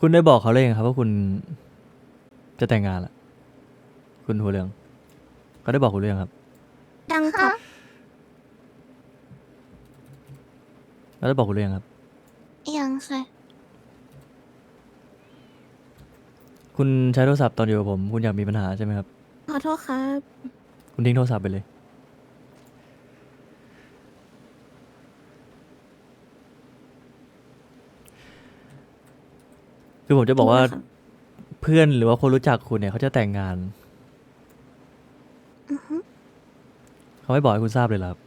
คุณได้บอกเขาเลยงครับว่าคุณจะแต่งงานละคุณหัวเหลืองเขาได้บอกคุณเรื่องครับดังครับเขาได้บอกคุณเรื่องครับ ยังค่ะ คุณใช้โทรศัพท์ตอนอยู่กับผม คุณอยากมีปัญหาใช่ไหมครับ ขอโทษครับ คุณทิ้งโทรศัพท์ไปเลย คือผมจะบอกว่าจริงเหรอครับเพื่อนหรือว่าคนรู้จักคุณเนี่ยเขาจะแต่งงานอือฮึเขาไม่บอกให้คุณทราบเลยเหรอครับ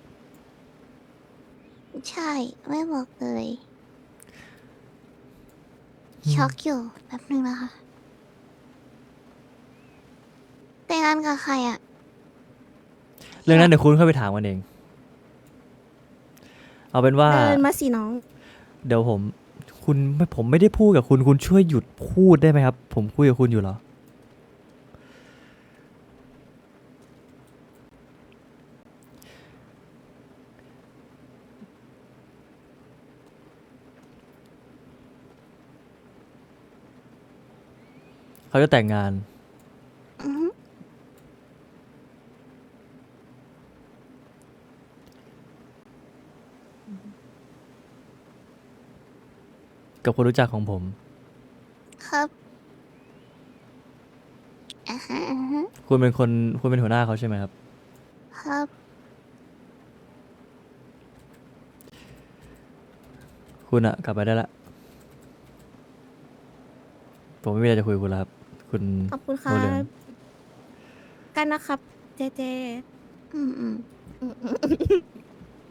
ใช่ ไม่บอกเลยอืมช็อกอยู่แป๊บนึงนะคะ แต่งงานกับใครอะ เรื่องนั้นเดี๋ยวคุณเข้าไปถามกันเอง เอาเป็นว่า เดินมาสิน้อง เดี๋ยวผม คุณไม่ผมไม่ได้พูดกับคุณคุณช่วยหยุดพูดได้ไหมครับ ผมคุยกับคุณอยู่เหรอ เขาจะแต่งงาน อือฮึ กับคนรู้จักของผม ครับอ่าฮะอ่าฮะคุณเป็นคนคุณเป็นหัวหน้าเขาใช่ไหมครับ ครับ คุณอะกลับไปได้ละ ผมไม่มีอะไรจะคุยกับคุณแล้วครับ คุณขอบคุณครัโนเหลืองบกันนะครับ เจเจอืมอืมอืมอืม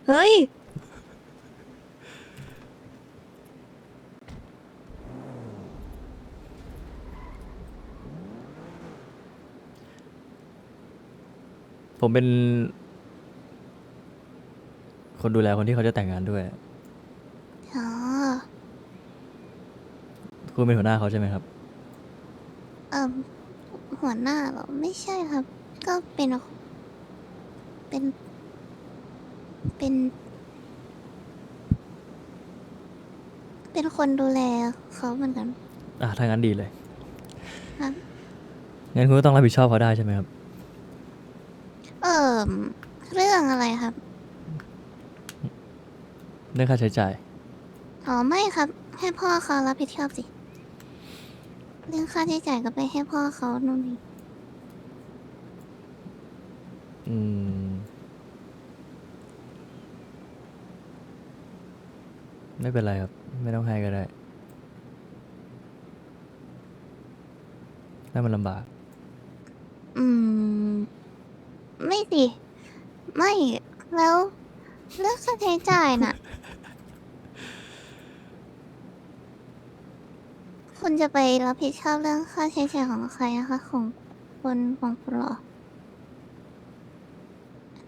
เฮ้ย ผมเป็น คนดูแลคนที่เขาจะแต่งงานด้วย อ๋อ คุณเป็นหัวหน้าเขาใช่ไหมครับ เอ่อหัวหน้าเหรอไม่ใช่ครับ ก็เป็น เป็น เป็น เป็นคนดูแลเขาเหมือนกันอะถ้างั้นดีเลยครับงั้นคุณก็ต้องรับผิดชอบเขาได้ใช่ไหมครับ เอ่อเรื่องอะไรครับ เรื่องค่าใช้จ่าย อ๋อไม่ครับ ให้พ่อเขารับผิดชอบสิ เรื่องค่าใช้จ่ายก็ไปให้พ่อเขานู่นนี่อืม ไม่เป็นไรครับ ไม่ต้องให้ก็ได้ ถ้ามันลำบาก อืม ไม่สิ ไม่แล้วเรื่องค่าใช้จ่ายน่ะ คุณจะไปรับผิดชอบเรื่องค่าใช้จ่ายของใครนะคะ ของคนของคุณเหรอ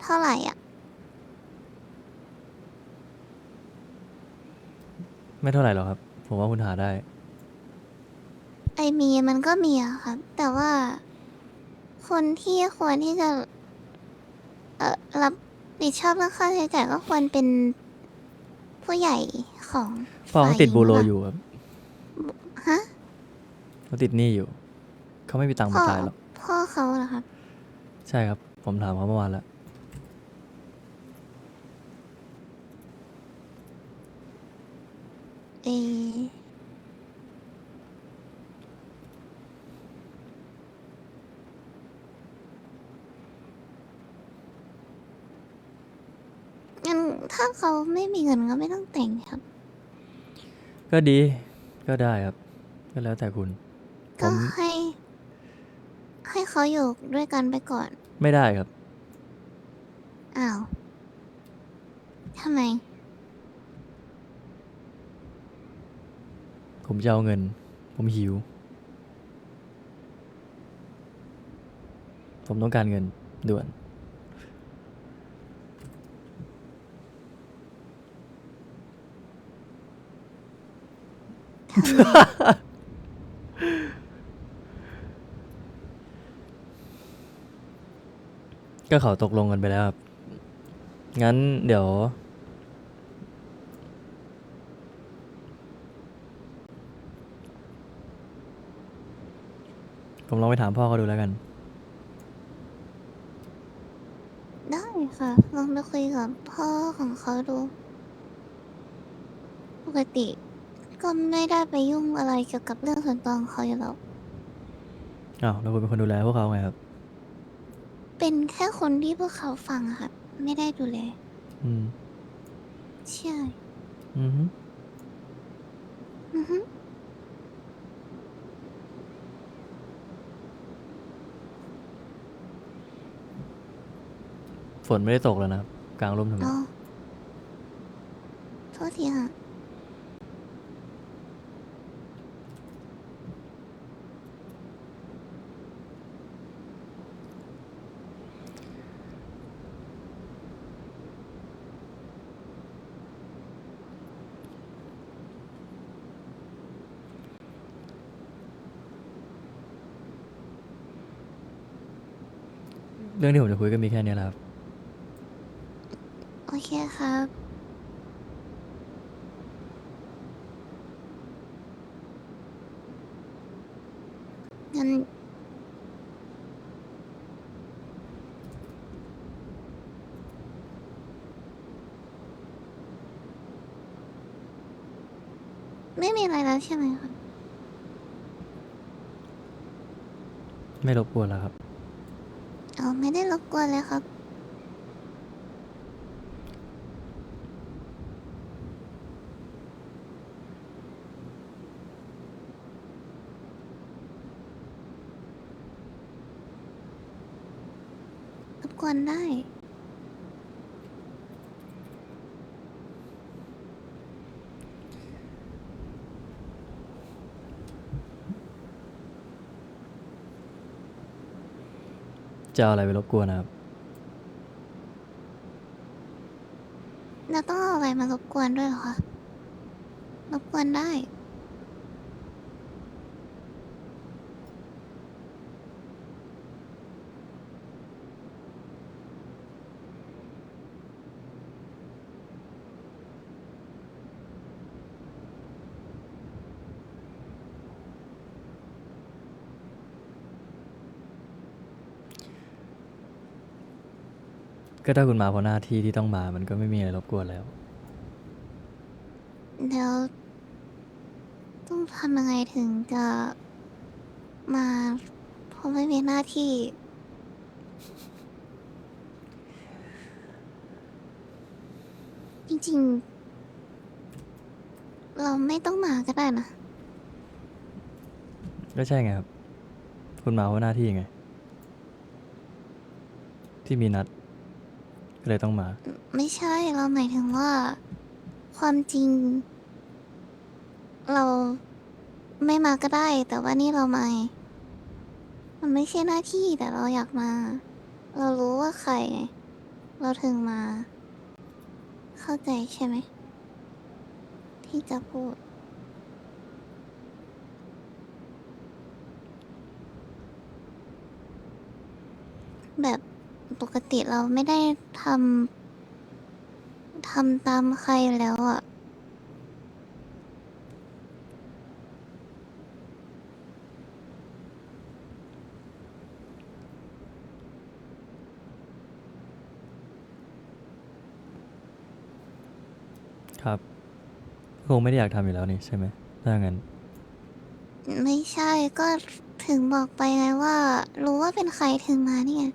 เท่าไหร่อะ ไม่เท่าไหร่หรอกครับ ผมว่าคุณหาได้ ไอมีมันก็มีอะครับ แต่ว่า คนที่ควรที่จะ เอ่อรับผิดชอบเรื่องค่าใช้จ่ายก็ควรเป็นผู้ใหญ่ของพ่อเขาฝ่ยติดหญิงบูโรปะอยู่ครับฮะเขาติดหนี้อยู่ เขาไม่มีตังค์พ่มาอจ่ายหรอก พ่อเขาเหรอครับ ใช่ครับ ผมถามเขาเมื่อวานแล้ว เอองั้นถ้า เขาไม่มีเงินก็ไม่ต้องแต่งครับ ก็ดีก็ได้ครับ ก็แล้วแต่คุณ ผก็ม ให้ ให้เขาอยู่ด้วยกันไปก่อน ไม่ได้ครับ อ้าวทำไม ผมจะเอาเงิน ผมหิว ผมต้องการเงินด่วน ก็เขาตกลงกันไปแล้วครับ งั้นเดี๋ยว ผมลองไปถามพ่อเขาดูแล้วกัน ได้ค่ะ ลองไปคุยกับพ่อของเขาดู ปกติ ก็ไม่ได้ไปยุ่งอะไรเกี่ยวกับเรื่องส่วนตัวของเขาอยู่แล้ว อ้าวแล้วคุณเป็นคนดูแลพวกเขาไงครับเป็นแค่คนที่พวกเขาฟังอะค่ะไม่ได้ดูแลอืมใช่อือฮึอือฮึฝนไม่ได้ตกแล้วนะครับกลางร่มทำไมอ๋อโทษทีค่ะ รื่องที่ผมจะคุยก็มีแค่เนี้ยแหละครับ โอเคครับ งั้นไม่มีอะไรแล้วใช่ไหมครับ ไม่รบกวนแล้วครับ เอาไม่ได้รบกวนเลยครับ รบกวนได้ จะเอาอะไรไปรบกวนนะครับ เราต้องเอาอะไรมารบกวนด้วยเหรอคะ รบกวนได้ ก็ถ้าคุณมาเพราะหน้าที่ที่ต้องมา มันก็ไม่มีอะไรรบกวนแล้วเดี๋ยวต้องทำยังไงถึงจะมาเพราะไม่มีหน้าที่ จริงๆ เราไม่ต้องมาก็ได้นะ ก็ใช่ไงครับ คุณมาเพราะหน้าที่ไง ที่มีนัด ก็เลยต้องมา ไม่ใช่ เราหมายถึงว่า ความจริง เราไม่มาก็ได้ แต่ว่านี่เรามาไงมันไม่ใช่หน้าที่แต่เราอยากมา เรารู้ว่าใครไงเราถึงมา เข้าใจใช่ไหม ที่จะพูด แบบ ปกติเราไม่ได้ทำทำตามใครแล้วอะ่ะครับคงไม่ได้อยากทำอยู่แล้วนี่ใช่ไหมถ้างั้น ไม่ใช่ก็ถึงบอกไปไงว่า รู้ว่าเป็นใครถึงมาเนี่ย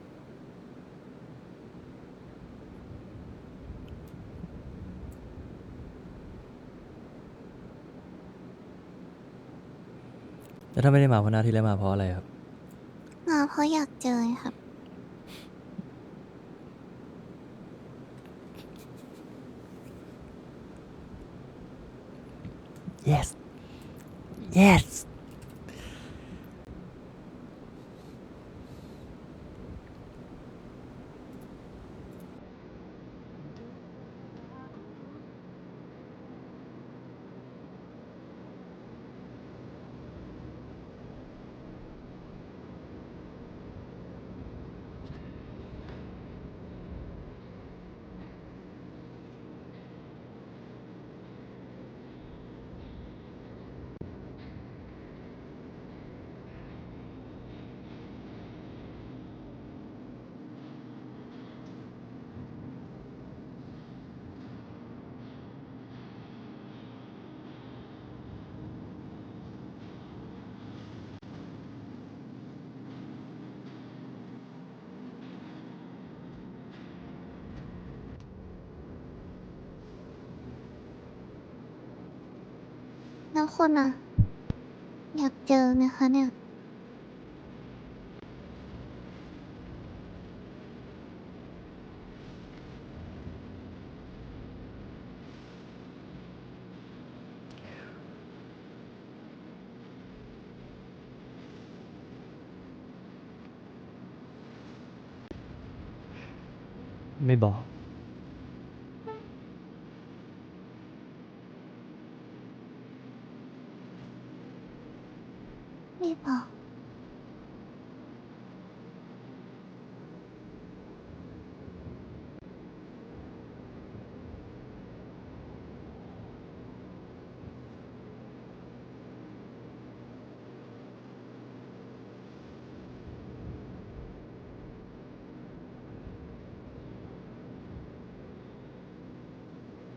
แล้วถ้าไม่ได้มาเพราะหน้าที่แล้วมาเพราะอะไรครับ มาเพราะอยากเจอไงครับ yes yes แล้วคนอะอยากเจอไหมคะเนี่ย ไม่บอก ไม่บอก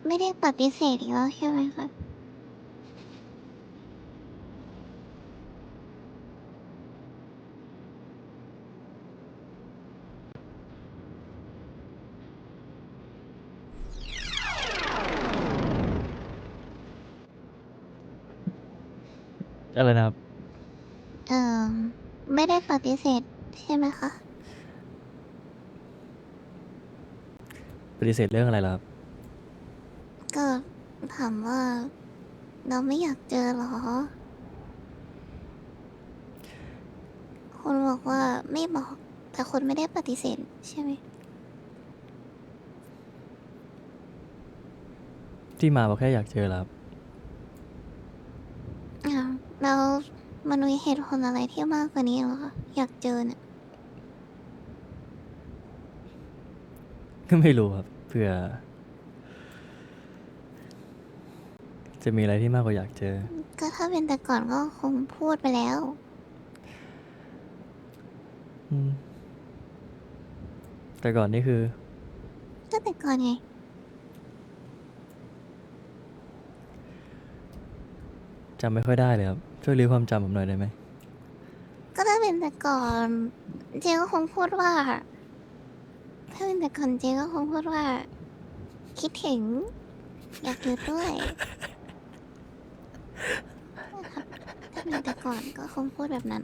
ไม่ได้ปฏิเสธอีกแล้วใช่ไหมคะอะไรนะครับ เอ่อไม่ได้ปฏิเสธใช่ไหมคะ ปฏิเสธเรื่องอะไรล่ะครับก็ ถามว่า เราไม่อยากเจอเหรอ คนบอกว่าไม่บอก แต่คนไม่ได้ปฏิเสธใช่ไหม ที่มาบอกแค่อยากเจอเหรอครับอ้าวแล้วมันมีเหตุผลอะไรที่มากกว่านี้เหรอคะอยากเจอเนี่ยก็ไม่รู้ครับเผื่อ จะมีอะไรที่มากกว่าอยากเจอ ก็ถ้าเป็นแต่ก่อนก็คงพูดไปแล้ว อืม แต่ก่อนนี่คือ ก็แต่ก่อนไง จำไม่ค่อยได้เลยครับ ช่วยรื้อความจำผมหน่อยได้ไหม ก็ถ้าเป็นแต่ก่อนเจก็คงพูดว่า ถ้าเป็นแต่ก่อนเจก็คงพูดว่า คิดถึง อยากอยู่ด้วยนะครับ ถ้าเป็นแต่ก่อนก็คงพูดแบบนั้น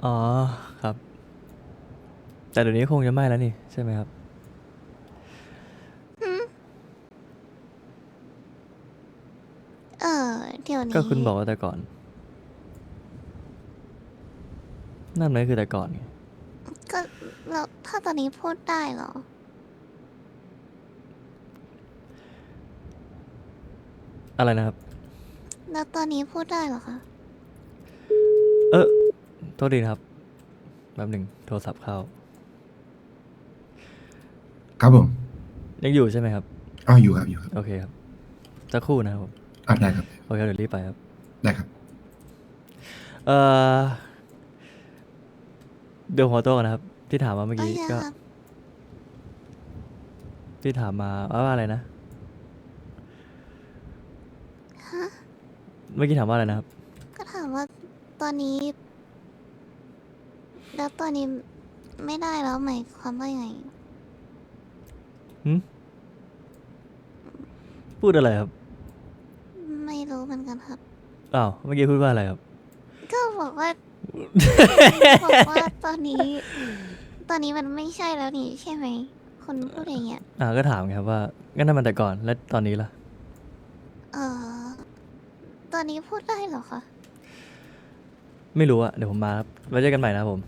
อ๋อครับ แต่เดี๋ยวนี้คงจะไม่แล้วนี่ ใช่ไหมครับ เออเดี๋ยวนี้ก็คุณบอกว่าแต่ก่อน นั่นมันก็คือแต่ก่อนไงก็แล้วถ้าตอนนี้พูดได้เหรอ อะไรนะครับ แล้วตอนนี้พูดได้เหรอคะ เออโทษดีนะครับแป๊บหนึ่งโทรศัพท์เข้า ครับผมยังอยู่ใช่ไหมครับ อ้าวอยู่ครับอยู่ครับ โอเคครับสักครู่นะครับผม อ่าได้ครับ โอเคครับเดี๋ยวรีบไปครับ ได้ครับ เอ่อเดี๋ยวหัวโตก่อนนะครับ ที่ถามมาเมื่อโอกี้เคก็ ครับที่ถามมาว่าอะไรนะ ฮะเมื่อกี้ถามว่าอะไรนะครับ ก็ถามว่าตอนนี้ แล้วตอนนี้ไม่ได้แล้วหมายความว่ายังไงพูดอะไรครับไม่ รู้เหมือนกันครับ อ้าว เมื่อกี้พูดว่าอะไรครับ ก็บอกว่า บอกว่าตอนนี้ ตอนนี้มันไม่ใช่แล้วนี่ใช่ไหมคนพูดอย่างเงี้ย อ่าก็ถามไงครับว่างั้นนั่นมันแต่ก่อนแล้วตอนนี้ล่ะ เออตอนนี้พูดได้เหรอคะ ไม่รู้อะเดี๋ยวผมมาครับไว้เจอกันใหม่นะครับผม